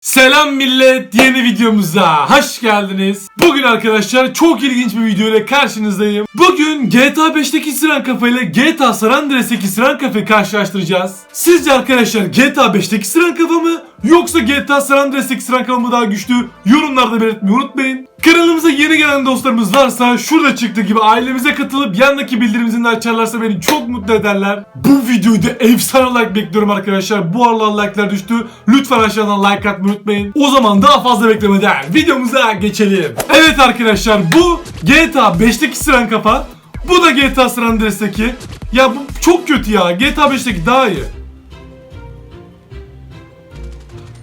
Selam millet yeni videomuza hoş geldiniz. Bugün arkadaşlar çok ilginç bir video ile karşınızdayım. Bugün GTA 5'teki Siren Kafa ile GTA San Andreas'teki Siren Kafa'yı karşılaştıracağız. Sizce arkadaşlar GTA 5'teki Siren Kafa mı yoksa GTA San Andreas'teki Siren Kafa mı daha güçlü? Yorumlarda belirtmeyi unutmayın. Kanalımıza yeni gelen dostlarımız varsa şurada çıktığı gibi ailemize katılıp yandaki bildirim de açarlarsa beni çok mutlu ederler. Bu videoyu da efsane like bekliyorum arkadaşlar. Bu aralar like'lar düştü. Lütfen aşağıdan like atmayı unutmayın. O zaman daha fazla beklemeden videomuza geçelim. Evet arkadaşlar bu GTA 5'teki Siren Kafa. Bu da GTA San Andreas'taki. Ya bu çok kötü ya. GTA 5'teki daha iyi.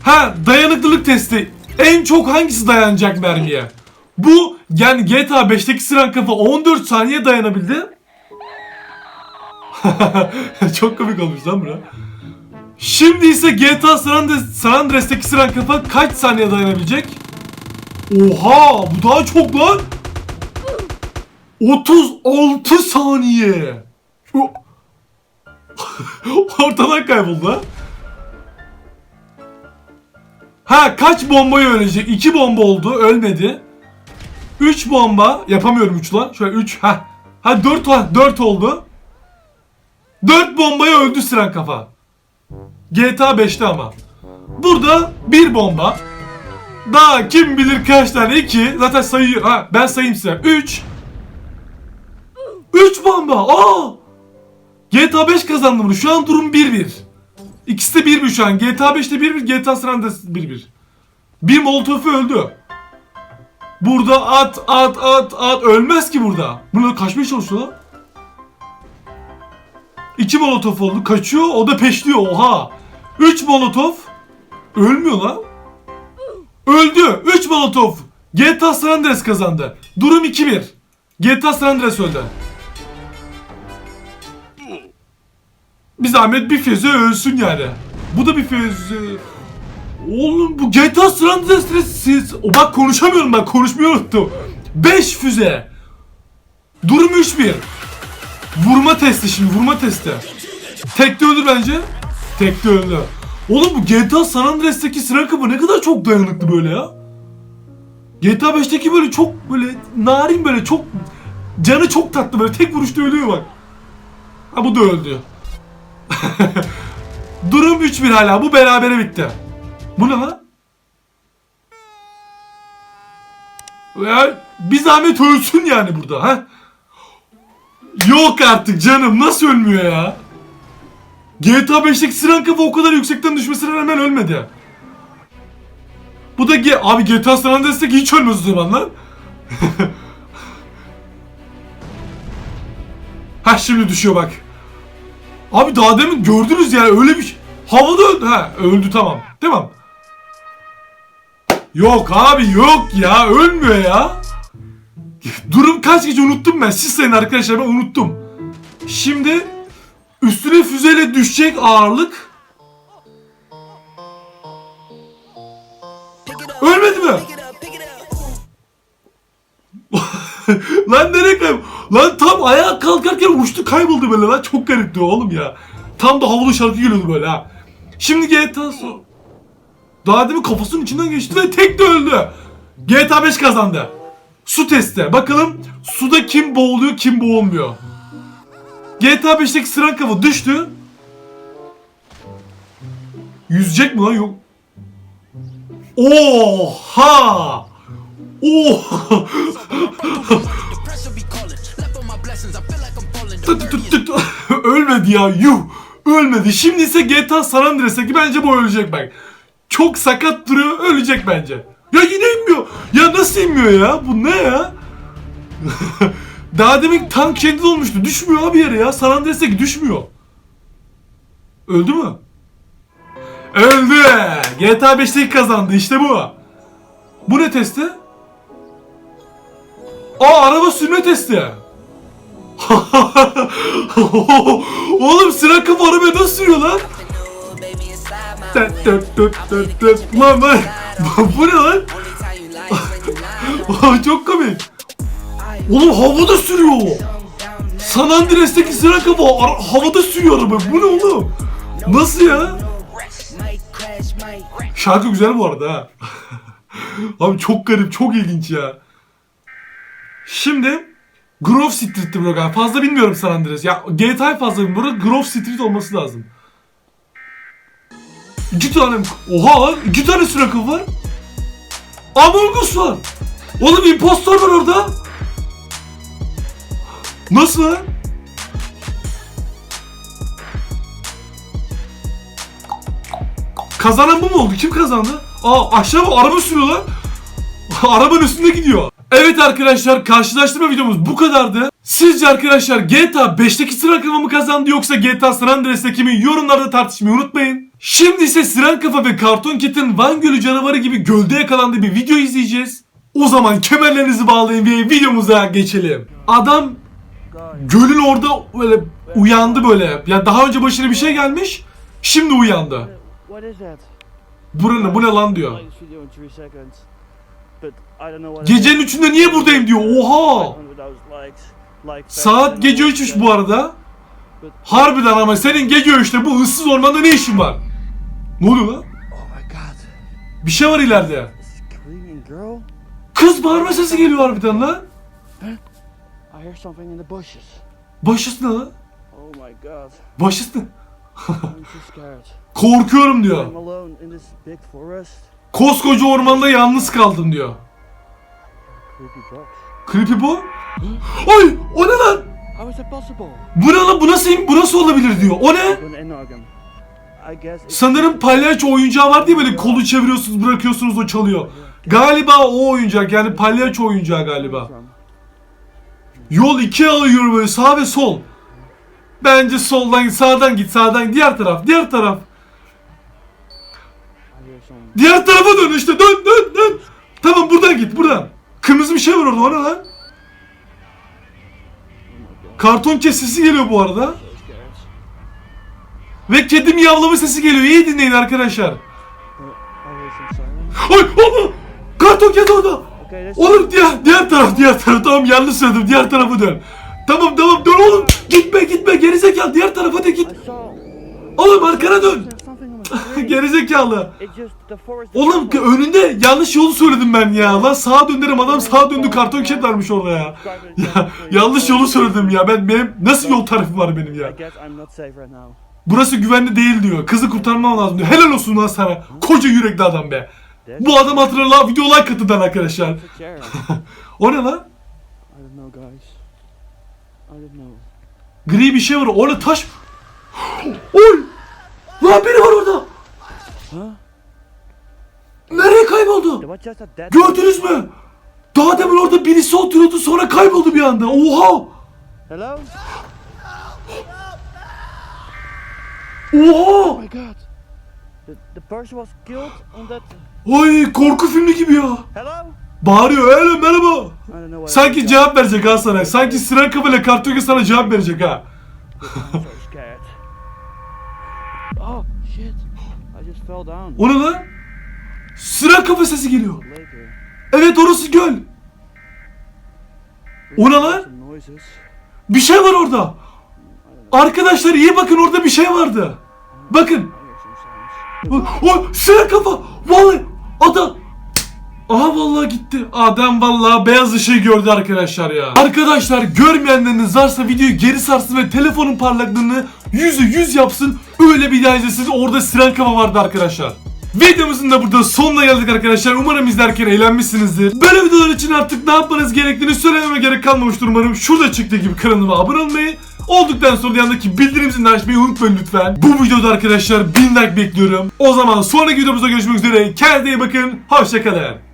Ha dayanıklılık testi. En çok hangisi dayanacak mermiye? Bu yani GTA 5'teki Siren Kafa 14 saniye dayanabildi. çok komik olmuş lan bura. Şimdi ise GTA San, Andreas, San Andreas'taki Siren Kafa kaç saniye dayanabilecek? Oha bu daha çok lan. 36 saniye. Ortadan kayboldu ha. Ha kaç bombayı ölecek? 2 bomba oldu ölmedi. 3 bomba yapamıyorum 3 lan. Şöyle 3 ha. Ha 4 var 4 oldu. 4 bombaya öldü Siren Kafa. GTA 5'te ama. Burada bir bomba. Daha kim bilir kaç tane 2. Zaten sayıyor. Ha ben sayayım size. 3 3 bomba. Aa! GTA 5 kazandı bunu. Şu an durum 1-1. İkisi de 1-1 şu an. GTA 5'te 1-1, GTA San Andreas 1-1. Bir Molotov'u öldü. Burada at at at at ölmez ki burada. Bunu kaçmaya çalışıyor lan. İki molotof oldu. Kaçıyor. O da peşliyor. Oha. Üç molotof. Ölmüyor lan. Öldü. Üç molotof. GTA San Andreas kazandı. Durum 2-1. GTA San Andreas öldü. Bir zahmet bir füze ölsün yani. Bu da bir füze. Oğlum bu GTA San Andreas'te siz... O bak konuşamıyorum ben konuşmayı unuttum. 5 füze. Durum 3-1. Vurma testi şimdi vurma testi. Tekte öldü bence. Tekte öldü. Oğlum bu GTA San Andreas'taki sıra kapı ne kadar çok dayanıklı böyle ya. GTA 5'teki böyle çok böyle narin böyle çok canı çok tatlı böyle tek vuruşta ölüyor bak. Ha bu da öldü. Durum 3-1 hala bu berabere bitti. Bu ne lan? Ya bir zahmet ölsün yani burada ha. Yok artık canım nasıl ölmüyor ya? GTA 5'teki Siren kafa o kadar yüksekten düşmesine rağmen ölmedi. Bu da G abi GTA San Andreas'taki hiç ölmez o zaman lan. ha şimdi düşüyor bak. Abi daha demin gördünüz yani öyle bir şey. Havada öldü. Ha öldü tamam. Tamam. Yok abi yok ya ölmüyor ya. Durum kaç gece unuttum ben. Siz sayın arkadaşlar ben unuttum. Şimdi üstüne füzeyle düşecek ağırlık. Ölmedi mi? lan nereye kaybol? Lan tam ayağa kalkarken uçtu kayboldu böyle lan. Çok garipti oğlum ya. Tam da havlu şarkı geliyordu böyle ha. Şimdi GTA son. Daha demin kafasının içinden geçti ve tek de öldü. GTA 5 kazandı. Su testi. Bakalım suda kim boğuluyor kim boğulmuyor. GTA 5'teki sıran kafa düştü. Yüzecek mi lan yok. Oha! Oha! Ölmedi ya yuh. Ölmedi. Şimdi ise GTA San Andreas'taki bence bu ölecek bak. Çok sakat duruyor ölecek bence. Ya yine inmiyor. Ya nasıl inmiyor ya? Bu ne ya? Daha demin tank şeklinde olmuştu. Düşmüyor abi yere ya. San Andreas'taki düşmüyor. Öldü mü? Öldü. GTA 5'teki kazandı. İşte bu. Bu ne testi? Aa araba sürme testi. Oğlum sıra kafa arabayı nasıl sürüyor lan? Lan lan. Bu ne lan? Çok komik. Oğlum havada sürüyor. San Andreas'taki sıra ara- havada sürüyor araba. Bu ne oğlum? Nasıl ya? Şarkı güzel bu arada ha. Abi çok garip, çok ilginç ya. Şimdi Grove Street'ti bro galiba. Fazla bilmiyorum San Andreas. Ya GTA fazla bilmiyorum. Grove Street olması lazım. İki tane Oha lan iki tane Siracle var. Among Us var. Oğlum impostor var orada. Nasıl lan? Kazanan bu mu oldu? Kim kazandı? Aa aşağı araba sürüyor lan. Arabanın üstünde gidiyor. Evet arkadaşlar karşılaştırma videomuz bu kadardı. Sizce arkadaşlar GTA 5'teki sıra kafa mı kazandı yoksa GTA San Andreas'taki mi yorumlarda tartışmayı unutmayın. Şimdi ise Siren Kafa ve Karton Kit'in Van Gölü canavarı gibi gölde yakalandığı bir video izleyeceğiz. O zaman kemerlerinizi bağlayın ve videomuza geçelim. Adam gölün orada böyle uyandı böyle. Yani daha önce başına bir şey gelmiş. Şimdi uyandı. What is that? Bu ne, bu ne lan diyor. Gecenin üçünde niye buradayım diyor. Oha. Saat gece 3'müş bu arada. Harbiden ama senin gece 3'te bu ıssız ormanda ne işin var? Ne oluyor lan? Oh my god. Bir şey var ileride. Kız bağırma sesi geliyor harbiden lan. Bushes. Başüstüne lan. Oh so scared. Korkuyorum diyor. Koskoca ormanda yalnız kaldım diyor. Creepy bu. Ay o ne lan? Bu ne lan bu nasıl, bu nasıl olabilir diyor. O ne? Sanırım palyaço oyuncağı var diye böyle kolu çeviriyorsunuz bırakıyorsunuz o çalıyor. Galiba o oyuncak yani palyaço oyuncağı galiba. Yol ikiye ayırıyor böyle sağ ve sol. Bence soldan sağdan git sağdan diğer taraf diğer taraf. Diğer tarafa dön işte dön dön dön. Tamam buradan git buradan. Kırmızı bir şey var orada o ne lan? Karton kesesi geliyor bu arada. Ve kedi miyavlama sesi geliyor. İyi dinleyin arkadaşlar. Ay Allah! Karton kedi orada. Oğlum diğer, diğer taraf diğer taraf. Tamam yanlış söyledim. Diğer tarafa dön. Tamam tamam dön oğlum. Gitme gitme gerizekalı. Diğer tarafa da git. Oğlum arkana dön. Gerizekalı. Oğlum önünde yanlış yolu söyledim ben ya. Lan sağa dön dedim adam sağa döndü karton ket varmış orada ya. Ya yanlış yolu söyledim ya. Ben benim nasıl yol tarifi var benim ya. Burası güvenli değil diyor. Kızı kurtarmam lazım diyor. Helal olsun lan sana. Koca yürekli adam be. Bu adam hatırına la video like atın lan arkadaşlar. O ne lan? Gri bir şey var. O ne taş? Oy! Lan biri var orada. Nereye kayboldu? Gördünüz mü? Daha demin orada birisi oturuyordu sonra kayboldu bir anda. Oha! Hello? Oha! Oh my god. The, the person was killed on that. Oy korku filmi gibi ya. Hello? Bağırıyor. Hello merhaba. Sanki cevap verecek ha sana. Sanki Siren Kafa'yla Kartoke sana cevap verecek ha. Oh shit! O ne? Siren Kafa sesi geliyor. Evet orası göl. O. Bir şey var orada. Arkadaşlar iyi bakın orada bir şey vardı. Bakın. O, o Siren Kafa. Vallahi adam. Aha vallahi gitti. Adam vallahi beyaz ışığı gördü arkadaşlar ya. Arkadaşlar görmeyenleriniz varsa videoyu geri sarsın ve telefonun parlaklığını yüzü yüz yapsın. Öyle bir daha izlesin. Orada siren kafa vardı arkadaşlar. Videomuzun da burada sonuna geldik arkadaşlar. Umarım izlerken eğlenmişsinizdir. Böyle videolar için artık ne yapmanız gerektiğini söylememe gerek kalmamıştır umarım. Şurada çıktığı gibi kanalıma abone olmayı, olduktan sonra da yanındaki bildirim zilini açmayı unutmayın lütfen. Bu videoda arkadaşlar 1000 like bekliyorum. O zaman sonraki videomuzda görüşmek üzere. Kendinize iyi bakın. Hoşçakalın.